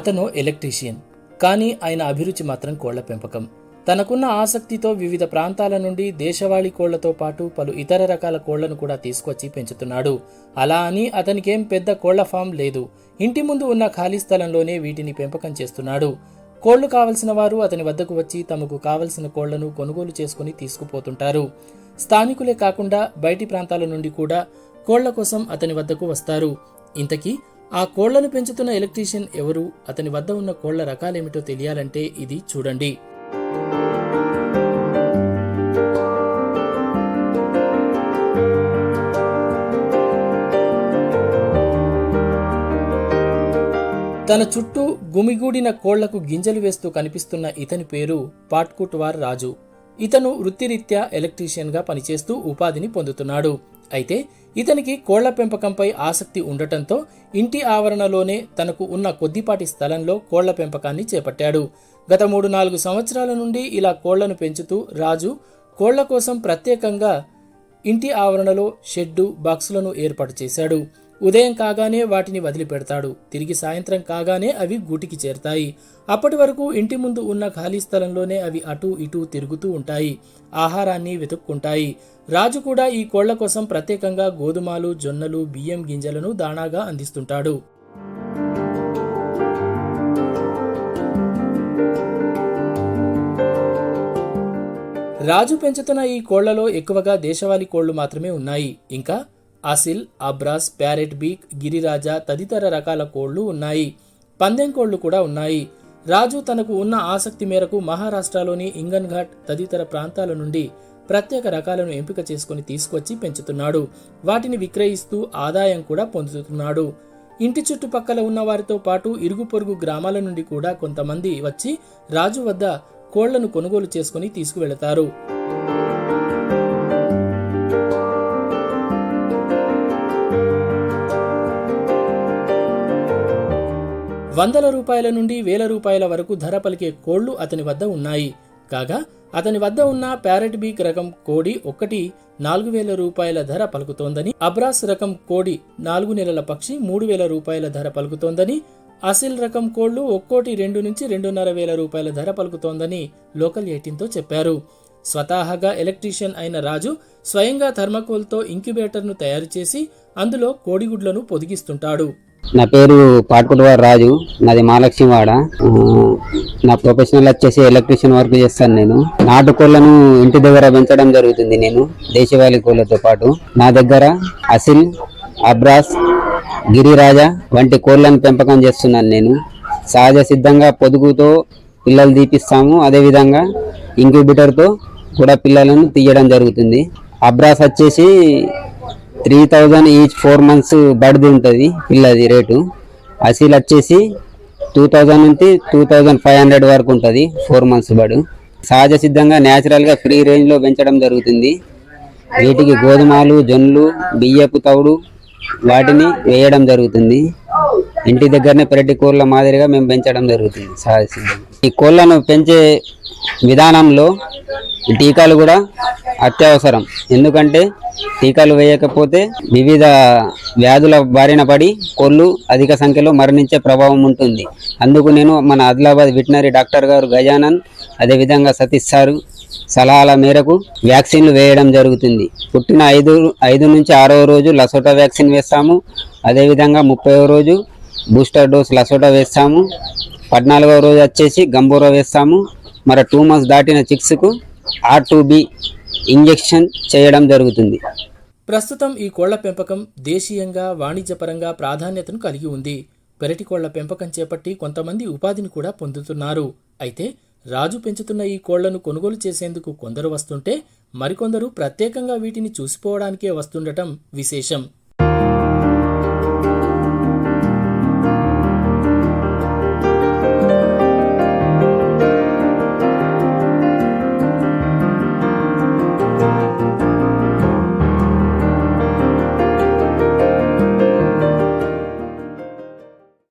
అతను ఎలక్ట్రీషియన్. కానీ ఆయన అభిరుచి మాత్రం కోళ్ళ పెంపకం. తనకున్న ఆసక్తితో వివిధ ప్రాంతాల నుండి దేశవాళీ కోళ్ళతో పాటు పలు ఇతర రకాల కోళ్ళను కూడా తీసుకొచ్చి పెంచుతున్నాడు. అలా అని అతనికేం పెద్ద కోళ్ళ ఫామ్ లేదు. ఇంటి ముందు ఉన్న ఖాళీ స్థలంలోనే వీటిని పెంపకం చేస్తున్నాడు. కోళ్ళు కావలసిన వారు అతని వద్దకు వచ్చి తమకు కావలసిన కోళ్ళను కొనుగోలు చేసుకుని తీసుకుపోతుంటారు. స్థానికులే కాకుండా బయటి ప్రాంతాల నుండి కూడా కోళ్ళ కోసం అతని వద్దకు వస్తారు. ఇంతకీ ఆ కోళ్ళను పెంచుతున్న ఎలక్ట్రీషియన్ ఎవరు? అతని వద్ద ఉన్న కోళ్ళ రకాలేమిటో తెలియాలంటే ఇది చూడండి. తన చుట్టూ గుమిగూడిన కోళ్ళకు గింజలు వేస్తూ కనిపిస్తున్న ఇతని పేరు పాట్కుట్వార్ రాజు. ఇతను వృత్తిరీత్యా ఎలక్ట్రీషియన్గా పనిచేస్తూ ఉపాధిని పొందుతున్నాడు. అయితే ఇతనికి కోళ్ళ పెంపకంపై ఆసక్తి ఉండటంతో ఇంటి ఆవరణలోనే తనకు ఉన్న కొద్దిపాటి స్థలంలో కోళ్ళ పెంపకాన్ని చేపట్టాడు. గత మూడు నాలుగు సంవత్సరాల నుండి ఇలా కోళ్ళను పెంచుతూ రాజు కోళ్ళ కోసం ప్రత్యేకంగా ఇంటి ఆవరణలో షెడ్డు బాక్సులను ఏర్పాటు చేశాడు. ఉదయం కాగానే వాటిని వదిలిపెడతాడు. తిరిగి సాయంత్రం కాగానే అవి గూటికి చేరుతాయి. అప్పటి వరకు ఇంటి ముందు ఉన్న ఖాళీ స్థలంలోనే అవి అటూ ఇటూ తిరుగుతూ ఉంటాయి. ఆహారాన్ని వెతుక్కుంటాయి. రాజు కూడా ఈ కోళ్ళ కోసం ప్రత్యేకంగా గోధుమలు జొన్నలు బియ్యం గింజలను దాణాగా అందిస్తుంటాడు. రాజు పెంచుతున్న ఈ కోళ్ళలో ఎక్కువగా దేశవాళీ కోళ్ళు మాత్రమే ఉన్నాయి. ఇంకా అసిల్ అబ్రాస్ ప్యారెట్ బీక్ గిరిరాజ తదితర రకాల కోళ్ళు ఉన్నాయి. పందెం కోళ్ళు కూడా ఉన్నాయి. రాజు తనకు ఉన్న ఆసక్తి మేరకు మహారాష్ట్రలోని ఇంగన్ఘాట్ తదితర ప్రాంతాల నుండి ప్రత్యేక రకాలను ఎంపిక చేసుకుని తీసుకొచ్చి పెంచుతున్నాడు. వాటిని విక్రయిస్తూ ఆదాయం కూడా పొందుతున్నాడు. ఇంటి చుట్టుపక్కల ఉన్న వారితో పాటు ఇరుగు పొరుగు గ్రామాల నుండి కూడా కొంతమంది వచ్చి రాజు వద్ద కోళ్ళను కొనుగోలు చేసుకుని తీసుకువెళతారు. వందల రూపాయల నుండి వేల రూపాయల వరకు ధర పలికే కోళ్ళు అతని వద్ద ఉన్నాయి. కాగా అతని వద్ద ఉన్న ప్యారెట్ బీక్ రకం కోడి ఒకటి నాలుగు వేల రూపాయల ధర పలుకుతోందని అబ్రాస్ రకం కోడి నాలుగు నెలల పక్షి మూడు వేల రూపాయల ధర పలుకుతోందని అసిల్ రకం కోళ్ళు ఒక్కోటి రెండు నుంచి రెండున్నర వేల రూపాయల ధర పలుకుతోందని లోకల్ ఎయిటీన్తో చెప్పారు. స్వతహాగా ఎలక్ట్రీషియన్ అయిన రాజు స్వయంగా థర్మకోల్తో ఇంక్యుబేటర్ను తయారు చేసి అందులో కోడిగుడ్లను పొదిగిస్తుంటాడు. నా పేరు పాటుకులవారు రాజు. నాది మహాలక్ష్మివాడ. నా ప్రొఫెషనల్ వచ్చేసి ఎలక్ట్రీషియన్ వర్క్ చేస్తాను నేను. నాటుకోళ్ళను ఇంటి దగ్గర పెంచడం జరుగుతుంది నేను దేశవాళీ కోళ్ళతో పాటు. నా దగ్గర అసిల్ అబ్రాస్ గిరిరాజ వంటి కోళ్ళను పెంపకం చేస్తున్నాను నేను. సహజ సిద్ధంగా పొదుగుతో పిల్లలు తీపిస్తాము. అదేవిధంగా ఇంక్యుబేటర్తో కూడా పిల్లలను తీయడం జరుగుతుంది. అబ్రాస్ వచ్చేసి three thousand each four months బడిది ఉంటుంది పిల్లది రేటు. అసీల్ వచ్చేసి టూ థౌజండ్ నుంచి టూ థౌజండ్ ఫైవ్ హండ్రెడ్ వరకు ఉంటుంది ఫోర్ మంత్స్ బడు. సహజ సిద్ధంగా న్యాచురల్గా ఫ్రీ రేంజ్లో పెంచడం జరుగుతుంది. వీటికి గోధుమలు జొన్నలు బియ్యపు తవుడు వాటిని వేయడం జరుగుతుంది. ఇంటి దగ్గరనే పెరటి కోళ్ళ మాదిరిగా మేము పెంచడం జరుగుతుంది సహజ సిద్ధంగా. ఈ కోళ్ళను పెంచే విధానంలో టీకాలు కూడా అత్యవసరం. ఎందుకంటే టీకాలు వేయకపోతే వివిధ వ్యాధుల బారిన పడి కోళ్ళు అధిక సంఖ్యలో మరణించే ప్రభావం ఉంటుంది. అందుకు నేను మన ఆదిలాబాద్ వెటనరీ డాక్టర్ గారు గజానన్ అదేవిధంగా సతీష్ సారు సలహాల మేరకు వ్యాక్సిన్లు వేయడం జరుగుతుంది. పుట్టిన ఐదు ఐదు నుంచి ఆరో రోజు లసోటా వ్యాక్సిన్ వేస్తాము. అదేవిధంగా ముప్పైవ రోజు బూస్టర్ డోస్ లసోటా వేస్తాము. పద్నాలుగవ రోజు వచ్చేసి గంబోరా వేస్తాము. మరి టూ మంత్స్ దాటిన చిక్స్కు ఆర్ టూ బి ఇంజెక్షన్ చేయడం జరుగుతుంది. ప్రస్తుతం ఈ కోళ్ళ పెంపకం దేశీయంగా వాణిజ్యపరంగా ప్రాధాన్యతను కలిగి ఉంది. పెరటి కోళ్ళ పెంపకం చేపట్టి కొంతమంది ఉపాధిని కూడా పొందుతున్నారు. అయితే రాజు పెంచుతున్న ఈ కోళ్ళను కొనుగోలు చేసేందుకు కొందరు వస్తుంటే మరికొందరు ప్రత్యేకంగా వీటిని చూసిపోవడానికే వస్తుండటం విశేషం.